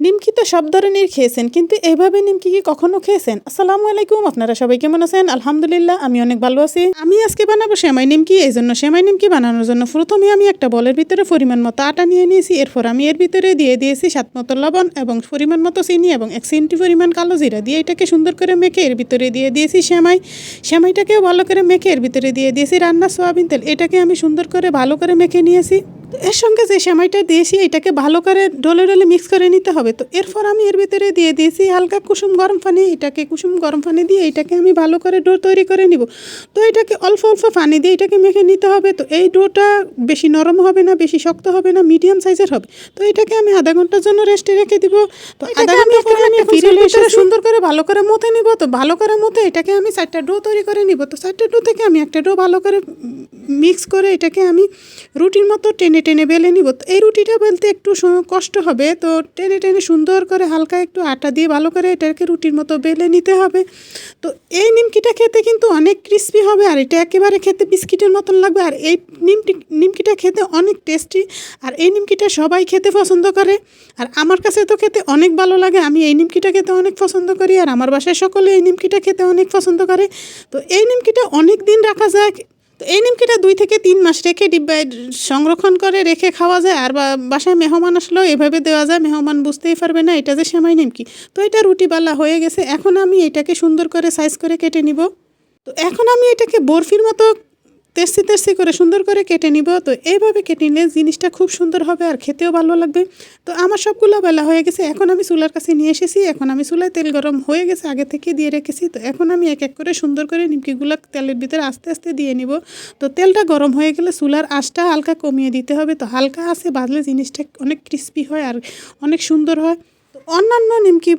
নিমকি তো সব ধরনের খেয়েছেন, কিন্তু এভাবে নিমকি কি কখনো খেয়েছেন? আসসালামু আলাইকুম, আপনারা সবাই কেমন আছেন? আলহামদুলিল্লাহ, আমি অনেক ভালো আছি। আমি আজকে বানাবো সেমাই নিমকি এই জন্য সেমাই নিমকি বানানোর জন্য প্রথমে আমি একটা বলের ভিতরে পরিমাণ মতো আটা নিয়ে নিয়েছি, এরপর আমি এর ভিতরে দিয়ে দিয়েছি সাত মতো লবণ এবং পরিমাণ মতো চিনি এবং এক সিনটি পরিমাণ কালো জিরা দিয়ে এটাকে সুন্দর করে মেখে এর ভিতরে দিয়ে দিয়েছি সেমাই। সেমাইটাকেও ভালো করে মেখে এর ভিতরে দিয়ে দিয়েছি রান্না সোয়াবিন তেল, এটাকে আমি সুন্দর করে ভালো করে মেখে নিয়েছি। তো এর সঙ্গে যে সেমাইটা দিয়েছি এটাকে ভালো করে ডলে ডলে মিক্স করে নিতে হবে। তো এরপর আমি এর ভিতরে দিয়ে দিয়েছি হালকা কুসুম গরম পানি। এটাকে কুসুম গরম পানি দিয়ে এটাকে আমি ভালো করে ডো তৈরি করে নিব। তো এটাকে অল্প অল্প পানি দিয়ে এটাকে মেখে নিতে হবে। তো এই ডোটা বেশি নরম হবে না বেশি শক্ত হবে না মিডিয়াম সাইজের হবে। তো এটাকে আমি আধা ঘণ্টার জন্য রেস্টে রেখে দিব। তো আধা ঘণ্টা পরে আমি সুন্দর করে ভালো করে মথে নিব। তো ভালো করে মথে এটাকে আমি চারটা ডো তৈরি করে নিব। তো চারটা ডো থেকে আমি একটা ডো ভালো করে মিক্স করে এটাকে আমি রুটির মতো টেনে টেনে বেলে নিব। তো এই রুটিটা বেলতে একটু কষ্ট হবে। তো টেনে টেনে সুন্দর করে হালকা একটু আটা দিয়ে ভালো করে এটাকে রুটির মতো বেলে নিতে হবে। তো এই নিমকিটা খেতে কিন্তু অনেক ক্রিস্পি হবে আর এটা একেবারে খেতে বিস্কিটের মতন লাগবে। আর এই নিমটি, নিমকিটা খেতে অনেক টেস্টি আর এই নিমকিটা সবাই খেতে পছন্দ করে। আর আমার কাছে তো খেতে অনেক ভালো লাগে। আমি এই নিমকিটা খেতে অনেক পছন্দ করি আর আমার বাসায় সকলে এই নিমকিটা খেতে অনেক পছন্দ করে। তো এই নিমকিটা অনেক দিন রাখা যায় তো এই নিমকিটা দুই থেকে তিন মাস রেখে ডিব্বায় সংরক্ষণ করে রেখে খাওয়া যায়, আর বাসায় মেহমান আসলেও এভাবে দেওয়া যায়, মেহমান বুঝতেই পারবে না এটা যে সেমাই নিমকি। তো এটা রুটি বালা হয়ে গেছে, এখন আমি এটাকে সুন্দর করে সাইজ করে কেটে নিব। তো এখন আমি এটাকে বরফির মতো তেসি তেসি করে সুন্দর করে কেটে নিব। তো এইভাবে কেটে নিলে জিনিসটা খুব সুন্দর হবে আর খেতেও ভালো লাগবে। তো আমার সবগুলো বেলা হয়ে গেছে। এখন আমি চুলার কাছে নিয়ে এসেছি। এখন আমি চুলায় তেল গরম হয়ে গেছে, আগে থেকে দিয়ে রেখেছি। তো এখন আমি এক এক করে সুন্দর করে নিমকিগুলো তেলের ভিতরে আস্তে আস্তে দিয়ে নিব। তো তেলটা গরম হয়ে গেলে চুলার আঁচটা হালকা কমিয়ে দিতে হবে। তো হালকা আছে বাজলে জিনিসটা অনেক ক্রিস্পি হয় আর অনেক সুন্দর হয়। অন্যান্য নিমকি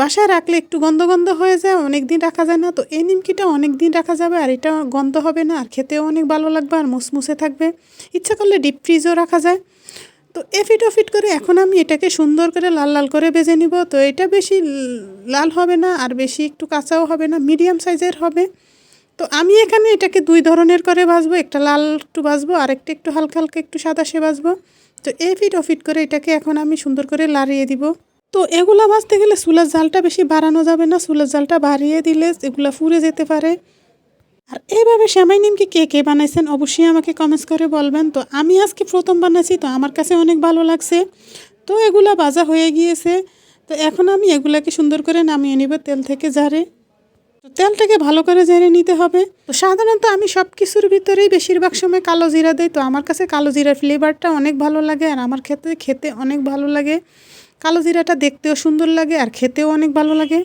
বাসায় রাখলে একটু গন্ধ গন্ধ হয়ে যায়, অনেক দিন রাখা যায় না। তো এই নিমকিটা অনেক দিন রাখা যাবে আর এটা গন্ধ হবে না, আর খেতেও অনেক ভালো লাগবে আর মুসমুসে থাকবে। ইচ্ছা করলে ডিপ ফ্রিজও রাখা যায়। তো এফিট ওফিট করে এখন আমি এটাকে সুন্দর করে লাল লাল করে বেজে নিব। তো এটা বেশি লাল হবে না আর বেশি একটু কাঁচাও হবে না মিডিয়াম সাইজের হবে। তো আমি এখানে এটাকে দুই ধরনের করে ভাজবো, একটা লাল একটু ভাজবো আর একটা একটু হালকা হালকা একটু সাদাশে ভাজবো। তো এফিট ওফিট করে এটাকে এখন আমি সুন্দর করে লাড়িয়ে দিব। তো এগুলো ভাজতে গেলে চুলার জালটা বেশি বাড়ানো যাবে না। চুলার জালটা বাড়িয়ে দিলে এগুলো ফুরে যেতে পারে। আর এইভাবে শ্যামাই নিমকি কে কে বানাইছেন অবশ্যই আমাকে কমেন্টস করে বলবেন। তো আমি আজকে প্রথম বানাইছি, তো আমার কাছে অনেক ভালো লাগছে। তো এগুলা ভাজা হয়ে গিয়েছে। তো এখন আমি এগুলাকে সুন্দর করে নামিয়ে নিব তেল থেকে জারে তো তেলটাকে ভালো করে জেনে নিতে হবে। তো সাধারণত আমি সব কিছুর ভিতরেই বেশিরভাগ সময় কালো জিরা দিই, তো আমার কাছে কালো জিরার ফ্লেভারটা অনেক ভালো লাগে আর আমার খেতে খেতে অনেক ভালো লাগে। কালো জিরাটা দেখতেও সুন্দর লাগে আর খেতেও অনেক ভালো লাগে।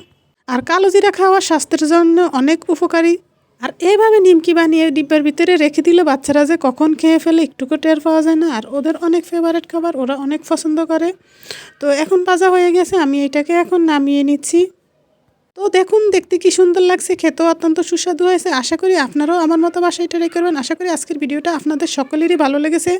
আর কালো জিরা খাওয়া স্বাস্থ্যের জন্য অনেক উপকারী। আর এইভাবে নিমকি বানিয়ে ডিব্বার ভিতরে রেখে দিলে বাচ্চারা যে কখন খেয়ে ফেলে একটুকু টের পাওয়া যায় না। আর ওদের অনেক ফেভারিট খাবার, ওরা অনেক পছন্দ করে। তো এখন ভাজা হয়ে গেছে, আমি এটাকে এখন নামিয়ে নিচ্ছি। তো দেখুন, দেখতে কি সুন্দর লাগছে, খেতেও অত্যন্ত সুস্বাদু হয়েছে। আশা করি আপনারাও আমার মতো বাসায় ট্রাই করবেন। আশা করি আজকের ভিডিওটা আপনাদের সকলেরই ভালো লেগেছে।